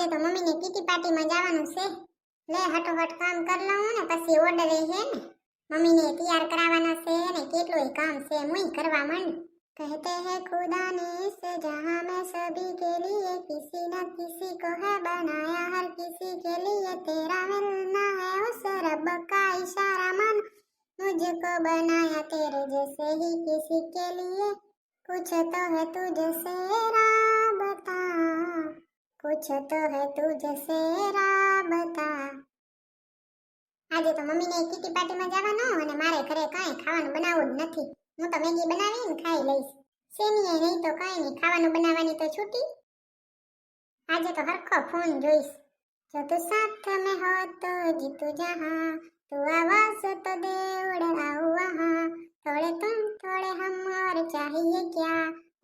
આજે તો મમ્મીને કીટી પાર્ટીમાં જવાનું છે લે હટોહટ કામ કર લઉં ને પછી ઓર્ડર હે ને મમ્મીને તૈયાર કરાવવાના છે ને કેટલુંય કામ છે મુઈ કરવા માંડ कहते हैं खुदा ने इस जहां में सभी के लिए किसी न किसी को है बनाया हर किसी के लिए तेरा मिलना है उस रब का इशारा मन मुझको बनाया तेरे जैसे ही किसी के लिए कुछ तो है तुझसे राबता कुछ तो है तुझसे राबता આજે તો મમ્મીને કીટી પાર્ટીમાં જવાનું અને મારે ઘરે કાંઈ ખાવાનું બનાવવું જ નથી હું તો મેગી બનાવીને ખાઈ લઈશ સેનીએ નહીં તો કાંઈ નહીં ખાવાનું બનાવવાની તો છૂટી આજે તો હરખો ફોન જોઈશ જો તું સાથ में हो तो जीतू जहां तू आवाज तो दे उड़ आऊं वहां थोड़े तुम थोड़े हम और चाहिए क्या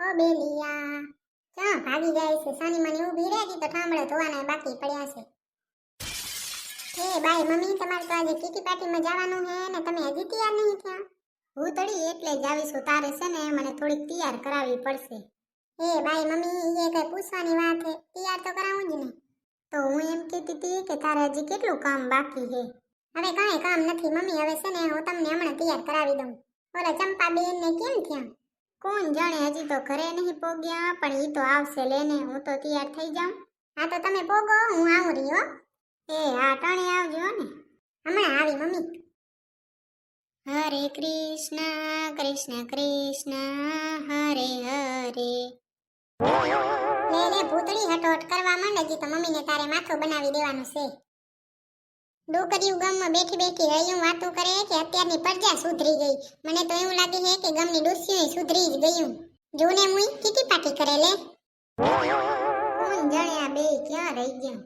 ओ ક્યાં ભાગી જાય છે. સાની માની ઊભી રહે તો ઠામડા ધોવાના બાકી પડ્યા છે. એ બાય મમ્મી, તમારે તો આજે કીટી પાર્ટીમાં જવાનું હે ને તમે હજી તૈયાર નહીં થયા? હું તળી એટલે જ આવીશું તારે છે ને મને થોડીક તૈયાર કરાવવી પડશે. એ બાય મમ્મી એ કઈ પૂછવાની વાત હે તૈયાર તો કરાવું જ ને. તો હું એમ કહેતી હતી કે તારે હજી કેટલું કામ બાકી છે? હવે કાંઈ કામ નથી. મમ્મી, હવે છે ને હું તમને હમણાં તૈયાર કરાવી દઉં. ઓલા ચંપા બેન ને કેમ થયા? કોણ જાણે હજી તો ઘરે નહીં પોગ્યા, પણ એ તો આવશે લેને, હું તો તૈયાર થઈ જાઉં. હા, તો તમે પોગો, હું આવું રહ્યો. એ, હા, ટાણે આવજો ને. હમણાં આવી, મમ્મી. હરે કૃષ્ણ કૃષ્ણ કૃષ્ણ, હરે હરે. લે લે, ભૂતળી હટોટ કરવા માંડે જી તો મમ્મીને તારે માથું બનાવી દેવાનું છે. ડોકરિયું ગામમાં બેઠી બેઠી હૈયું વાતું કરે કે અત્યારની પ્રજા સુધરી ગઈ. મને તો એવું લાગે છે કે ગામની ડોસીઓ સુધરી જ ગયું. જોને મુઈ કીટી પાટી કરે લે કોણ જાણે આ બે ક્યાં રહી ગયા?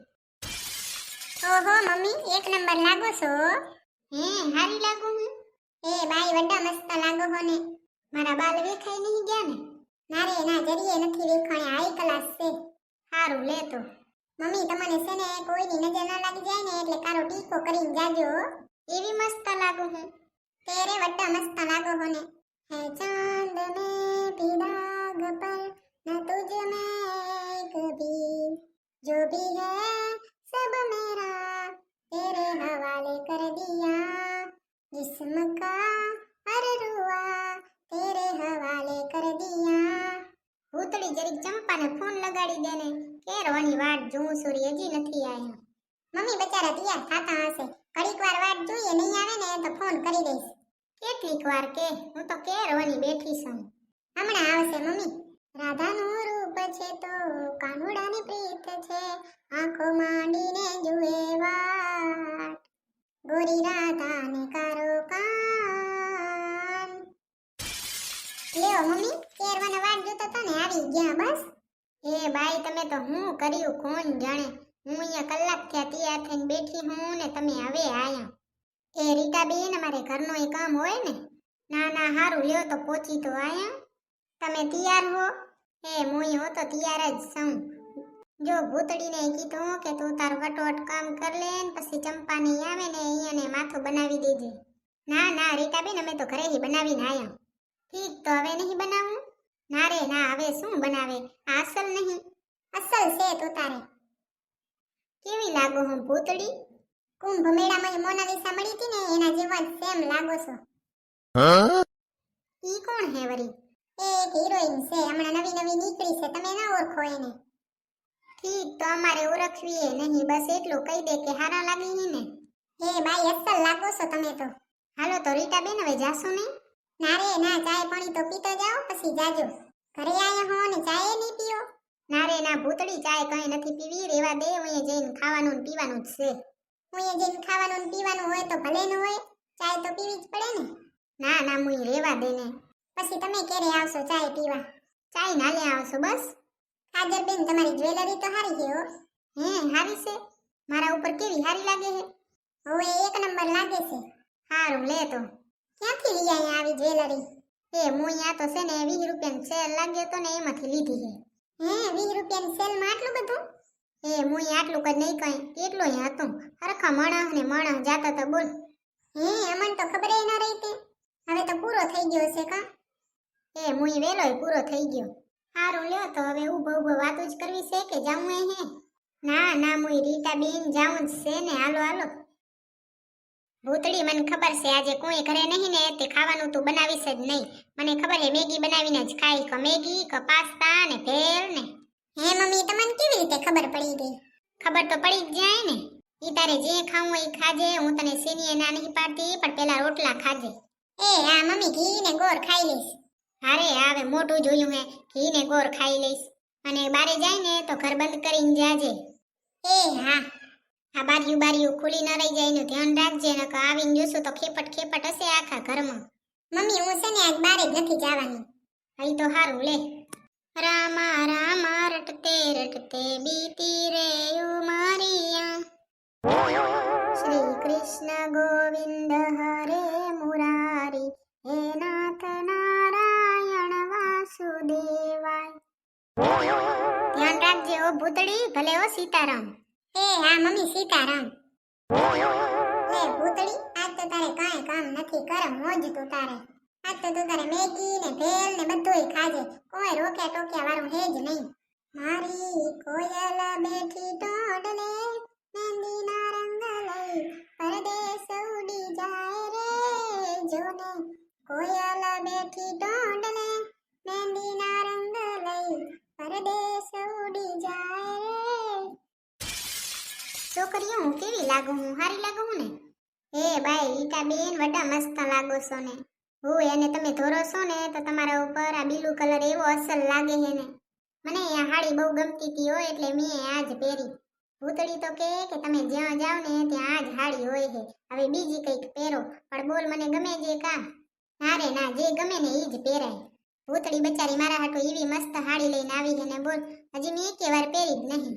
ઓહો, મમ્મી, એક નંબર લાગો છો? હે, હારી લાગુ હું? એ બાઈ વડા મસ્ત લાગો હો ને મારા બાલ વેખાઈ નહીં ગયા ને? ના રે, ના, જરીએ નથી વેખાણે હાઈ ક્લાસ છે. સારું લે તો. મમ્મી તમને છે ને કોઈની નજર ના લાગી જાય ને એટલે કારો ટીકો કરીને જાજો હો. એવી મસ્ત લાગુ હું તેરે વડા મસ્ત લાગો હો ને હે ચાંદ में भी दाग पर न तुझ में कभी जो भी है सब मेरा तेरे हवाले कर दिया जिस्म का हर रुआ तेरे हवाले कर दिया ભૂતળી જરીક ચંપાને ફોન લગાડી દે ને રોની વાટ જોઉં સુરી હજી નથી આવ્યો મમ્મી બચારા તૈયાર થાતા હશે. ઘડીક વાર વાટ જોઈએ, નહીં આવે ને તો ફોન કરી દઈશ. કેટલીક વાર કે, હું તો કેરવાની બેઠી છું. હમણાં આવશે મમ્મી. રાધાનું રૂપ છે તો કાનુડાની પ્રીત છે. આંખો માંડીને જુએ વાટ. ગોરી રાધાને કારો કાન લ્યો, મમ્મી મને વાટ જોતો તો ને આવી ગયા, બસ. એ બાઈ, તમે તો હું કર્યું, કોણ જાણે? હું અહીંયા કલાક થયા તૈયાર થઈને બેઠી હું ને તમે હવે આયા. એ રીટા બેન અમારે ઘરનો એ કામ હોય ને? ના ના, હારું, લ્યો તો પહોંચી તો આયા. તમે તૈયાર હો. એ, હું હો તો તૈયાર જ છું. જો ભૂતડીને કીધું કે તું તારું વટોવટ કામ કર લે ને, પછી ચંપાની આવે ને અહીંયાને માથું બનાવી દેજે. ના ના રીટા બેન અમે તો ઘરેથી બનાવીને આયા. ઠીક, તો હવે નહીં બનાવું? ના રે, ના, હવે શું બનાવે? અસલ નહીં. અસલ છે તો તારે. કેવી લાગો હું ભૂતડી કુંભ મેળામાં મોનાલિસા મળી હતી ને, એના જેવા સેમ લાગો છો. ઈ કોણ હે વરી એક હિરોઈન છે, હમણાં નવી નવી નીકળી છે, તમે ના ઓળખો એને. ઠીક, તો અમારે ઓળખવી એ નહીં, બસ એટલું કહી દે કે હારા લાગી ને હે બાઈ અસલ લાગો છો તમે તો. હાલો તો રીટા બેન હવે જાશો નહીં ના રે ના ચાય પાણી તો પીતો જાઓ, પછી જાજો. ઘરે આયા હો ને ચાય નહીં પીઓ? ના રે ના ભૂતડી ચાય કઈ નથી પીવી, રેવા દે, હું જઈને ખાવાનું ને પીવાનું જ છે. હું જઈને ખાવાનું ને પીવાનું હોય તો ભલે ન હોય, ચાય તો પીવી જ પડે ને. ના ના, હું રેવા દે ને. પછી તમે ક્યારે આવશો ચાય પીવા? ચાય ના લે આવશો બસ. કાજર બેન, તમારી જ્વેલરી તો હારી છે હો. હે, હારી છે? મારા ઉપર કેવી હારી લાગે છે? હવે એક નંબર લાગે છે. હારું, લે તો. ક્યાંથી લઈ આવી આવી જ્વેલરી એ હું અહીંયા તો છે ને વીસ રૂપિયાની સેલ લાગ્યો તો ને એમાંથી લીધી છે હે, વીસ રૂપિયાની સેલમાં આટલું બધું? એ હું આટલું કદ નહીં કઈ. કેટલો હતું? હરખા માણસ ને માણસ જાતા તો બોલ. હે, અમને તો ખબર ન રહી તે. હવે તો પૂરો થઈ ગયો છે કા? એ, મુઈ વેલોય પૂરો થઈ ગયો. સારું લ્યો તો હવે ઊભો ઊભો વાતો જ કરવી છે કે જાવું હે ના ના, મુઈ રીટા બેન જાઉં જ છે ને. હાલો હાલો. ભૂતળી મને ખબર છે આજે કોઈ ઘરે નહીં ને તે ખાવાનું તું બનાવીશ જ નહીં. મને ખબર હે મેગી બનાવીને જ ખાઈ કે મેગી કે પાસ્તા ને ભેળ ને. હે મમ્મી તમને કેવી રીતે ખબર પડી ગઈ? ખબર તો પડી જ જાય ને. ઈ તારે જે ખાવું એ ખાજે. હું તને સેનીએ ના નહીં પાડતી પણ પેલા રોટલા ખાજે. એ આ મમ્મી ઘી ને ગોળ ખાઈ લઈશ. અરે આવે મોટું જોયું હે. ઘી ને ગોળ ખાઈ લઈશ. અને બારે જાય ને તો ઘર બંધ કરીને જાજે. એ હા. આ બારીયું બારીયું ખુલી ન રહી જાય એનું ધ્યાન રાખજે નકર આવીને જોશો તો ખેપટ ખેપટ હશે આખા ઘરમાં. મમ્મી, હું છે ને આજ બારે જ નથી જવાની. હઈ તો હારું, લે. રામા રામા, રટતે રટતે બીતી રે ઉમરિયા શ્રી કૃષ્ણ ગોવિંદ હરે મુરારી, હે નાથ નારાયણ વાસુદેવાય. ધ્યાન રાખજે ઓ ભૂતડી ભલે ઓ સીતારામ. એ, હા, મમ્મી, સીતારામ. એ, ભૂતળી, આજ તો તારે કાંઈ કામ નથી કર મોજ તું તારે. આજ તો તું તારે મેગી ને ભેલ ને બધુંય ખાજે. કોઈ રોક્યા ટોક્યા વાળું હે જ નહીં. મારી કોયલ બેઠી ટોડલે મહેંદીના રંગ લઈ. પરદેશ ઉડી જાય રે, જોને કોયલ બેઠી ટોડલે મેંદીના રંગ લઈ. પરદેશ ઉડી જાય રે છોકરીઓ હું કેવી લાગુ હું? હારી લાગુ હું ને? એ બાઈ ઈટા બેન વડા મસ્ત લાગો છો ને. હું એને તમે ધોરો છો ને, તો તમારા ઉપર આ બીલું કલર એવો અસલ લાગે છે ને. મને આ હાડી બહુ ગમતી હતી હોય એટલે મેં આજ પહેરી. ભૂતળી તો કે કે તમે જ્યાં જાઓ ને, ત્યાં આજ હાડી હોય છે હવે બીજી કંઈક પહેરો, પણ બોલ મને ગમે જે કા ના રે, ના, જે ગમે ને એ જ પહેરાય. ભૂતળી બચારી મારા હાટો એવી મસ્ત હાડી લઈને આવી છે ને, બોલ. હજી મેં એકે વાર પહેરી જ નહીં.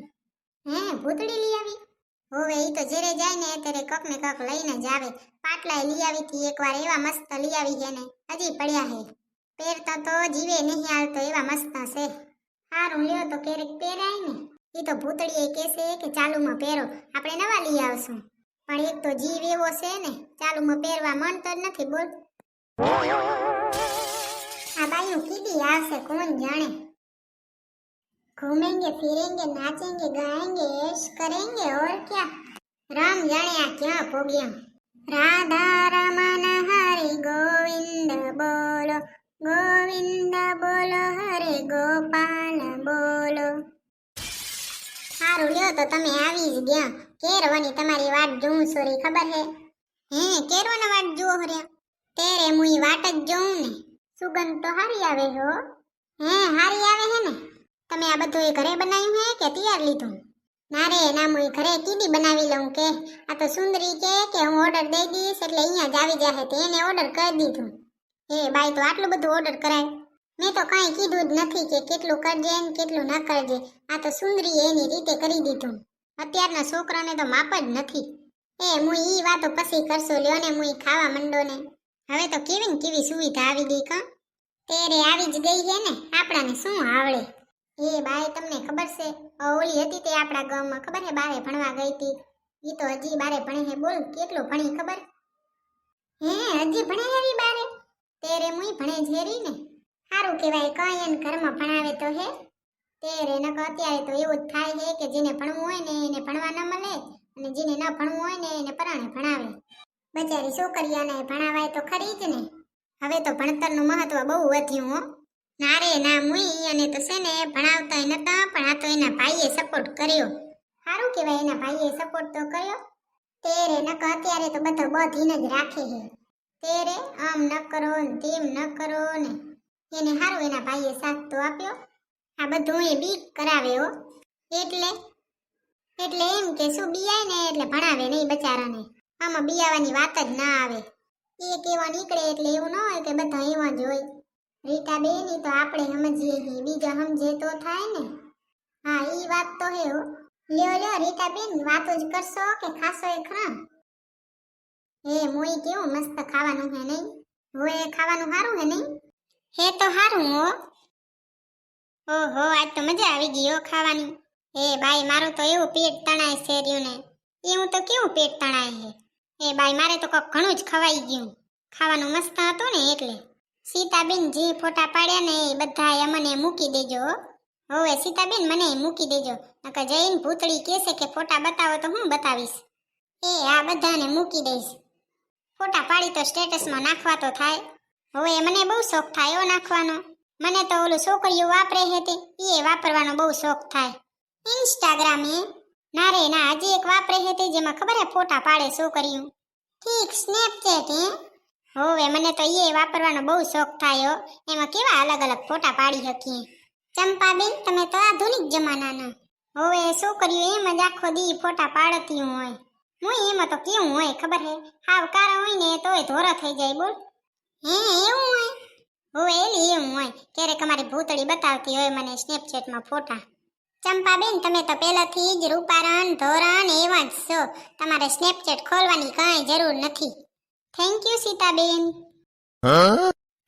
હે, ભૂતળી લઈ આવી? હોવે એ તો જ્યારે જાય ને ત્યારે કક ને કક લઈને જ આવે. પાટલા લઈ આવી હતી એકવાર એવા મસ્ત લઈ આવી છે ને. હજી પડ્યા હે પહેરતા તો જીવે નહીં હાલતો એવા મસ્ત છે. સારું લ્યો તો ક્યારેક પહેરાય ને. એ તો ભૂતળીએ કહેશે કે ચાલુમાં પહેરો. આપણે નવા લઈ આવશું. પણ એક તો જીવ એવો છે ને, ચાલુમાં પહેરવા મન તો નથી બોલ. આ બાઈનું કીધી આવશે, કોણ જાણે? घूमेंगे फिरेंगे नाचेंगे गाएंगे ऐश करेंगे और क्या राम जाने आ क्या हो गया राधा रमन हरि गोविंद बोलो गोविंद बोलो હરે ગોપાલ બોલો સારું લ્યો તો તમે આવી જ ગયા કેરવાની તમારી વાટ જોઉં સોરી ખબર હે હે કેરવાના વાટ જોવો હર્યા તેરે મુઈ વાટ જ જોઉં ને સુગંધ તો હારી આવે હો હે હારી આવે હે ને તમે આ બધું એ ઘરે બનાવ્યું હે કે તૈયાર લીધું? ના રે ના હું ઘરે કીધી બનાવી લઉં કે આ તો સુંદરી કે કે હું ઓર્ડર દઈ દઈશ એટલે અહીંયા જ આવી જાહે તે એને ઓર્ડર કરી દીધું. એ બાઈ તો આટલું બધું ઓર્ડર કરાય. મેં તો કાંઈ કીધું જ નથી કે કેટલું કરજે ને કેટલું ન કરજે. આ તો સુંદરી એની રીતે કરી દીધું. અત્યારના છોકરાને તો માપ જ નથી. એ હું ઈ વાતો પછી કરશો લ્યો ને હું ખાવા મંડો ને. હવે તો કેવી ને કેવી સુવિધા આવી ગઈ કા? તેરે આવી જ ગઈ છે ને? આપણાને શું આવડે? એ બાય તમને ખબર છે? ઓલી હતી તે આપણા ગામમાં, ખબર હે બારે ભણવા ગઈ હતી. એ તો હજી બારે ભણે હે, બોલ, કેટલું ભણી ખબર? હે, હજી ભણે હેરી બારે? તેરે મુઈ ભણે ઝેરી ને. સારું કહેવાય, કઈ એને ઘરમાં ભણાવે તો હે. તેરે નક અત્યારે તો એવું જ થાય હે કે જેને ભણવું હોય ને એને ભણવા ન મળે અને જેને ન ભણવું હોય ને એને પરાણે ભણાવે. બચારી છોકરીઓને ભણાવાય તો ખરી જ ને. હવે તો ભણતરનું મહત્વ બહુ વધ્યું હો. ના રે ના મુઈ અને તો છે ને ભણાવતા નતા, પણ આ તો એના ભાઈએ સપોર્ટ કર્યો. સારું કહેવાય, એના ભાઈએ સપોર્ટ તો કર્યો. તેરે નક અત્યારે તો બધો બધીને જ રાખે છે. તેરે આમ ન કરો ને તેમ ન કરો ને. એને સારું એના ભાઈએ સાથ તો આપ્યો. આ બધું એ બી કરાવે હો. એટલે એટલે એમ કે શું બિયાય ને એટલે ભણાવે નહીં બચારાને. આમાં બિયાવાની વાત જ ના આવે. એ કેવા નીકળે એટલે એવું ન હોય કે બધા એવા જ હોય. રીટા બેન તો આપણે સમજીએ હી બીજા સમજે તો થાય ને. હા, ઈ વાત તો હે હો. લ્યો લ્યો રીટા બેન, વાતો જ કરશો કે ખાશો એ ખરા એ મોઈ કેવું મસ્ત ખાવાનું હે નહીં? હોય ખાવાનું સારું હે નહીં? હે તો સારું હો. ઓહો, આજ તો મજા આવી ગઈ હો ખાવાની. એ ભાઈ મારું તો એવું પેટ તણાય છે રહ્યું ને એવું તો કેવું પેટ તણાય હે? એ ભાઈ મારે તો કોક ઘણું જ ખવાઈ ગયું. ખાવાનું મસ્ત હતું ને એટલે. સીતાબેન જે ફોટા પાડ્યા ને એ બધા મને મૂકી દેજો. હવે સીતાબેન મને મૂકી દેજો, નકર જઈને ભૂતળી કહેશે કે ફોટા બતાવો તો હું બતાવીશ. એ આ બધાને મૂકી દઈશ. ફોટા પાડી તો સ્ટેટસમાં નાખવા તો થાય. હવે મને બહુ શોખ થાય એવો નાખવાનો. મને તો ઓલું છોકરીઓ વાપરે હતી એ વાપરવાનો બહુ શોખ થાય. ઇન્સ્ટાગ્રામ એ ના રે ના હજી એક વાપરે હતી જેમાં ખબર હે ફોટા પાડે છોકરીઓ. ઠીક, સ્નેપચેટ હે. હોવે મને તો એ વાપરવાનો બહુ શોખ થાય. એમાં કેવા અલગ અલગ ફોટા પાડી શકીએ? ચંપાબેન, તમે તો આધુનિક જમાનાના. હોવે છોકરીઓ એમ જ આખો દી ફોટા પાડતી હોય. હું એમાં તો કેવું હોય, ખબર હે? હાવ હોય ને તોય ધોરો થઈ જાય, બોલ. હે, એવું હોય? હોવે એલી એવું હોય. ક્યારેક અમારી ભૂતળી બતાવતી હોય મને સ્નેપચેટમાં ફોટા. ચંપાબેન, તમે તો પહેલાથી જ રૂપારણ, ધોરણ એવા જ છો. તમારે સ્નેપચેટ ખોલવાની કાંઈ જરૂર નથી. થેન્ક યુ સીતાબેન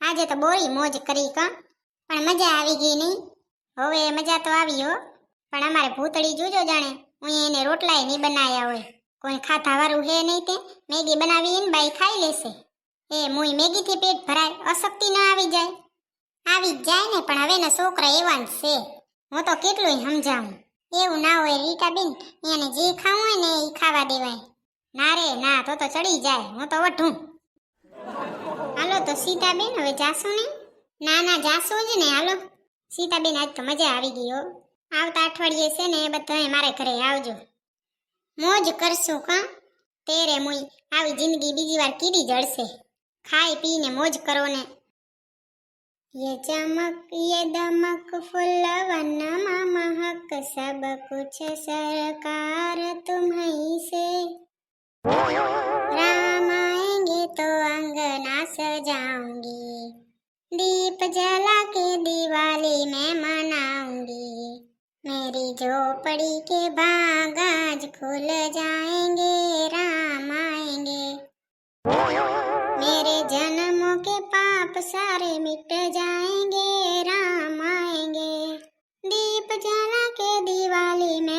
આજે તો બોરી મોજ કરી કા. પણ મજા આવી ગઈ નહીં. હવે મજા તો આવી હો. પણ અમારે ભૂતળી જોજો જાણે. હું એને રોટલાય નહીં બનાવ્યા હોય. કોઈ ખાતા વાળું હે નહીં તે. મેગી બનાવીને બાઈ ખાઈ લેશે. એ મુઈ મેગીથી પેટ ભરાય. અશક્તિ ન આવી જાય. આવી જ જાય ને પણ હવેના છોકરા એવા છે. હું તો કેટલું સમજાવું. એવું ના હોય રીટાબેન. એને જે ખાવું હોય ને એ ખાવા દેવાય. ના રે ના તો તો ચડી જાય હું તો વઢું હાલો તો સીતાબેન હવે જાશું ને ના ના જાશું જ ને હાલો સીતાબેન આજ તો મજા આવી ગઈ હો આવતા અઠવાડિયે છે ને બધા મારે ઘરે આવજો મોજ કરશું કા તેરે મુઈ આવી જિંદગી બીજી વાર કીધી જડશે ખાઈ પીને મોજ કરો ને ये चमक ये दमक फुलवन महक सब कुछ सरकार तुम्हीं से राम आएँगे तो अंगना सजाऊँगी दीप जला के दिवाली मैं मनाऊँगी। मेरी झोपड़ी के बाग आज खुल जाएँगे राम आएँगे मेरे जन्मों के पाप सारे मिट जाएँगे राम आएँगे दीप जला के दिवाली में